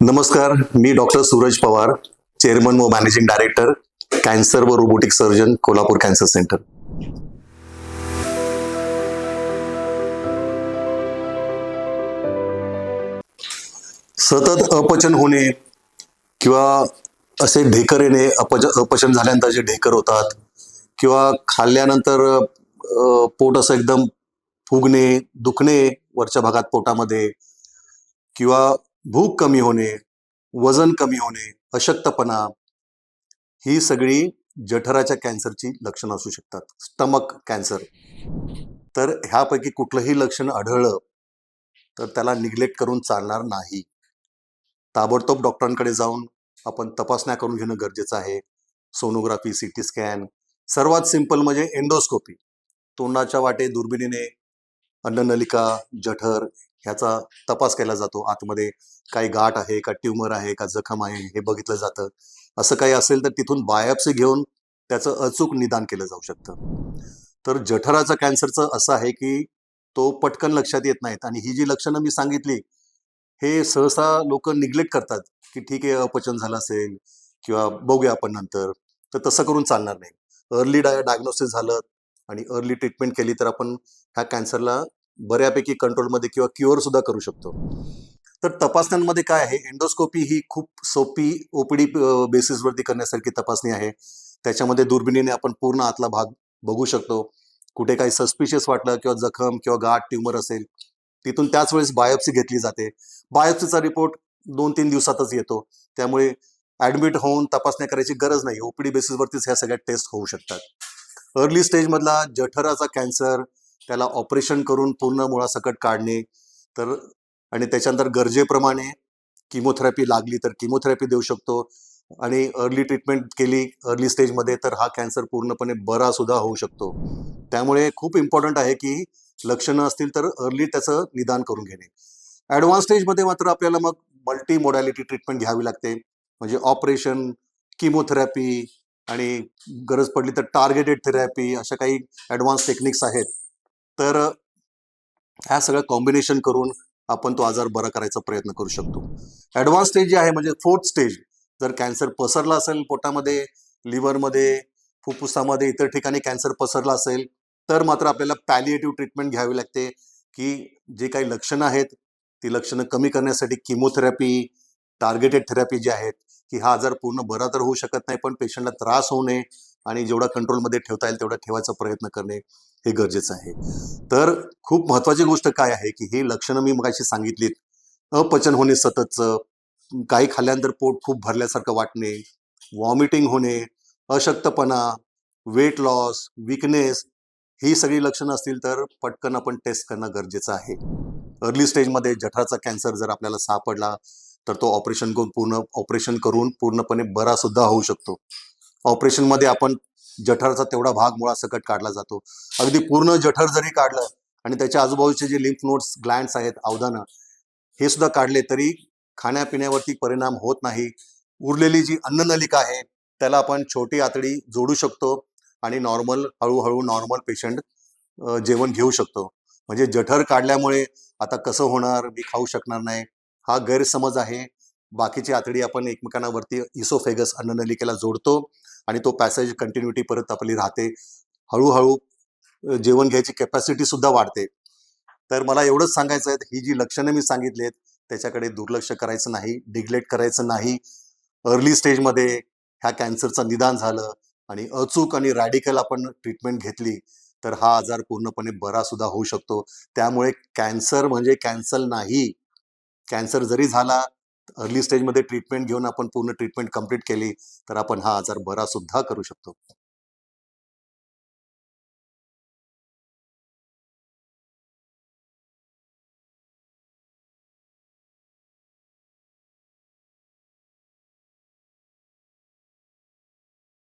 नमस्कार मी doctor Suraj Pawar chairman व मॅनेजिंग डायरेक्टर कॅन्सर व robotic surgeon Kolhapur cancer centre. सतत अपचन होणे किंवा असे ढेकर येणे अपच अपचन झाल्यानंतर जे ढेकर होतात किंवा खाल्ल्यानंतर पोट असं एकदम फुगणे दुखणे वरच्या भागात पोटामध्ये किंवा भूक कमी होणे वजन कमी होणे अशक्तपणा ही सगळी जठराच्या कॅन्सरची लक्षणं असू शकतात. Stomach cancer. तर ह्यापैकी कुठलंही लक्षण आढळलं तर त्याला निग्लेक्ट करून चालणार नाही. ताबडतोब डॉक्टरांकडे जाऊन आपण तपासण्या करून घेणं गरजेचं आहे. सोनोग्राफी सी टी स्कॅन सर्वात सिंपल म्हणजे एंडोस्कोपी. तोंडाच्या वाटे दुर्बिणीने अन्ननलिका जठर ह्याचा तपास केला जातो. आतमध्ये काही गाठ आहे का ट्युमर आहे का जखम आहे हे बघितलं जातं. असं काही असेल तर तिथून बायोप्सी घेऊन त्याचं अचूक निदान केलं जाऊ शकतं. तर जठराचा कॅन्सरचं असं आहे की तो पटकन लक्षात येत नाहीत. आणि ही जी लक्षणं मी सांगितली हे सहसा लोक निग्लेक्ट करतात की ठीक आहे अपचन झालं असेल किंवा बघूया आपण नंतर तर तसं करून चालणार नाही. अर्ली डाय डायग्नोसिस झालं आणि अर्ली ट्रीटमेंट केली तर आपण ह्या कॅन्सरला बऱ्यापैकी कंट्रोलमध्ये किंवा क्युअर सुद्धा करू शकतो. तर तपासण्यांमध्ये काय आहे? एंडोस्कोपी ही खूप सोपी ओपीडी बेसिसवरती करण्यासारखी तपासणी आहे. त्याच्यामध्ये दुर्बिणीने आपण पूर्ण आतला भाग बघू शकतो. कुठे काही सस्पिशियस वाटलं किंवा जखम किंवा गाठ ट्युमर असेल तिथून त्याच वेळेस बायोप्सी घेतली जाते. बायोप्सीचा रिपोर्ट दोन तीन दिवसातच येतो. त्यामुळे ऍडमिट होऊन तपासण्या करायची गरज नाही. ओपीडी बेसिसवरतीच ह्या सगळ्या टेस्ट होऊ शकतात. अर्ली स्टेजमधला जठराचा कॅन्सर त्याला ऑपरेशन करून पूर्ण मुळासकट काढणे तर आणि त्याच्यानंतर गरजेप्रमाणे किमोथेरपी लागली तर किमोथेरपी देऊ शकतो. आणि अर्ली ट्रीटमेंट केली अर्ली स्टेजमध्ये तर हा कॅन्सर पूर्णपणे बरा सुद्धा होऊ शकतो. त्यामुळे खूप इम्पॉर्टंट आहे की लक्षणं असतील तर अर्ली त्याचं निदान करून घेणे. ॲडव्हान्स स्टेजमध्ये मात्र आपल्याला मग मल्टी मोडॅलिटी ट्रीटमेंट घ्यावी लागते. म्हणजे ऑपरेशन किमोथेरपी आणि गरज पडली तर टार्गेटेड थेरपी अशा काही ॲडव्हान्स टेक्निक्स आहेत. तर ह्या सगळं कॉम्बिनेशन करून आपण तो आजार बरा करायचा प्रयत्न करू शकतो. ॲडव्हान्स स्टेज जे आहे म्हणजे फोर्थ स्टेज जर कॅन्सर पसरला असेल पोटामध्ये लिव्हरमध्ये फुफ्फुसामध्ये इतर ठिकाणी कॅन्सर पसरला असेल तर मात्र आपल्याला पॅलिएटिव्ह ट्रीटमेंट घ्यावी लागते की जे काही लक्षणं आहेत ती लक्षणं कमी करण्यासाठी किमोथेरपी टार्गेटेड थेरपी जी आहेत की हा आजार पूर्ण बरा तर होऊ शकत नाही पण पेशंटला त्रास होऊ नये आणि जेवढा कंट्रोलमध्ये ठेवता येईल तेवढा ठेवायचा प्रयत्न करणे हे गरजेचं आहे. तर खूप महत्वाची गोष्ट काय आहे की हे लक्षणं मी मगाशी सांगितलीत. अपचन होणे सततचं काही खाल्ल्यानंतर पोट खूप भरल्यासारखं वाटणे वॉमिटिंग होणे अशक्तपणा वेट लॉस विकनेस ही सगळी लक्षणं असतील तर पटकन आपण टेस्ट करणं गरजेचं आहे. अर्ली स्टेजमध्ये जठराचा कॅन्सर जर आपल्याला सापडला तर तो ऑपरेशन करून पूर्ण ऑपरेशन करून पूर्णपणे बरा सुद्धा होऊ शकतो. ऑपरेशनमध्ये आपण जठराचा तेवढा भाग मुळासकट काढला जातो. अगदी पूर्ण जठर जरी काढलं आणि त्याच्या आजूबाजूचे जे लिम्फ नोट्स ग्लँड्स आहेत अवधानं हे सुद्धा काढले तरी खाण्यापिण्यावरती परिणाम होत नाही. उरलेली जी अन्ननलिका आहे त्याला आपण छोटी आतडी जोडू शकतो आणि नॉर्मल हळूहळू नॉर्मल पेशंट जेवण घेऊ शकतो. म्हणजे जठर काढल्यामुळे आता कसं होणार मी खाऊ शकणार नाही. हा गैरसमज आहे. बाकीची आतडी आपण एकमेकांना वरती इसोफेगस अन्ननलिकेला जोडतो आणि तो पॅसेज कंटिन्युटी परत आपली राहते. हळूहळू जेवण घ्यायची कॅपॅसिटी सुद्धा वाढते. तर मला एवढंच सांगायचं आहे ही जी लक्षणं मी सांगितली आहेत त्याच्याकडे दुर्लक्ष करायचं नाही डिग्लेक्ट करायचं नाही. अर्ली स्टेजमध्ये ह्या कॅन्सरचं निदान झालं आणि अचूक आणि रॅडिकल आपण ट्रीटमेंट घेतली तर हा आजार पूर्णपणे बरा सुद्धा होऊ शकतो. त्यामुळे कॅन्सर म्हणजे कॅन्सर नाही. कॅन्सर जरी झाला अर्ली स्टेजमध्ये ट्रीटमेंट घेऊन आपण पूर्ण ट्रीटमेंट कंप्लीट केली तर आपण हा आजार बरा सुद्धा करू शकतो.